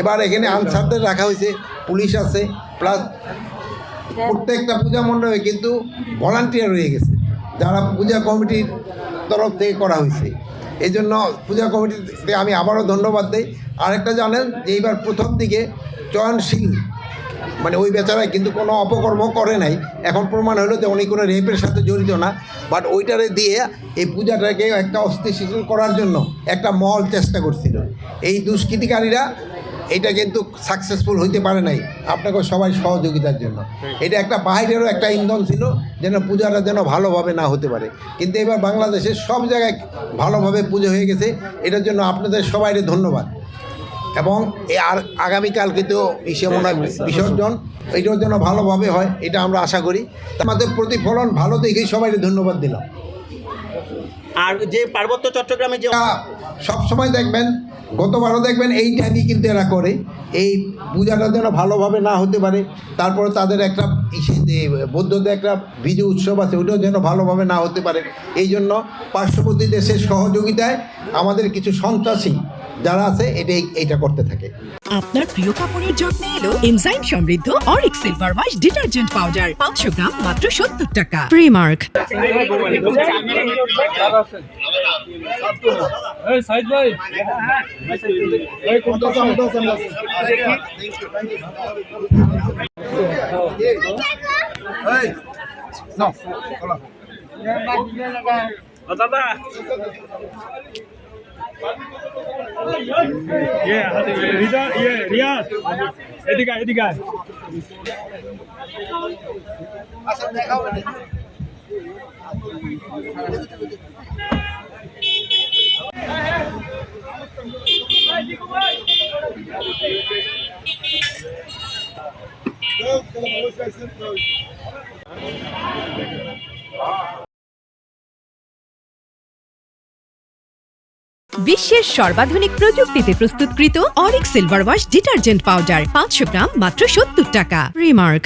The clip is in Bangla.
এবার এখানে আনসারদের রাখা হয়েছে, পুলিশ আছে প্লাস প্রত্যেকটা পূজা মণ্ডপে কিন্তু ভলান্টিয়ার রয়ে গেছে, যারা পূজা কমিটির তরফ থেকে করা হয়েছে। এই জন্য পূজা কমিটিতে আমি আবারও ধন্যবাদ দিই। আরেকটা জানেন যে এইবার প্রথম দিকে চয়নশীল মানে ওই বেচারায় কিন্তু কোনো অপকর্ম করে নাই। এখন প্রমাণ হলো যে উনি কোনো রেপের সাথে জড়িত না বাট ওইটারে দিয়ে এই পূজাটাকে একটা অস্থিতিশীল করার জন্য একটা মহল চেষ্টা করছিল। এই দুষ্কৃতিকারীরা এটা কিন্তু সাকসেসফুল হইতে পারে নাই। আপনাকে সবাই সহযোগিতার জন্য। এটা একটা বাইরেরও একটা ইন্ধন ছিল যেন পূজাটা যেন ভালোভাবে না হতে পারে। কিন্তু এবার বাংলাদেশের সব জায়গায় ভালোভাবে পুজো হয়ে গেছে এটার জন্য আপনাদের সবাইকে ধন্যবাদ। এবং আর আগামীকাল কিন্তু ইসে মনে বিসর্জন এটার জন্য ভালোভাবে হয় এটা আমরা আশা করি। আমাদের প্রতিফলন ভালো দেখেই সবাইকে ধন্যবাদ দিলাম। আর যে পার্বত্য চট্টগ্রামে যে সবসময় দেখবেন গতবারও দেখবেন এই টাইমই কিন্তু এরা করে। এই পূজাটা যেন ভালোভাবে না হতে পারে, তারপরে তাদের একটা বৌদ্ধদের একটা বিজু উৎসব আছে ওটাও যেন ভালোভাবে না হতে পারে। এই জন্য পার্শ্ববর্তী দেশের সহযোগিতায় আমাদের কিছু সন্ত্রাসী যারা আছে এটাই এইটা করতে থাকে। আপনার প্রিয় কাপড়ের যত্নে এলো এনজাইম সমৃদ্ধ Aurik silver wash detergent powder পাঁচশো গ্রাম মাত্র সত্তর টাকা। প্রিমার্ক এই সাইদ ভাই। এই কোনটা কোনটা দাদা ইয়ে রিজা ইয়ে রিয়াজ এদিকে আয়, এদিকে আয়। বিশ্বের সর্বাধুনিক প্রযুক্তিতে প্রস্তুতকৃত Aurik silver wash detergent powder পাঁচশো গ্রাম, মাত্র সত্তর টাকা। প্রিমার্ক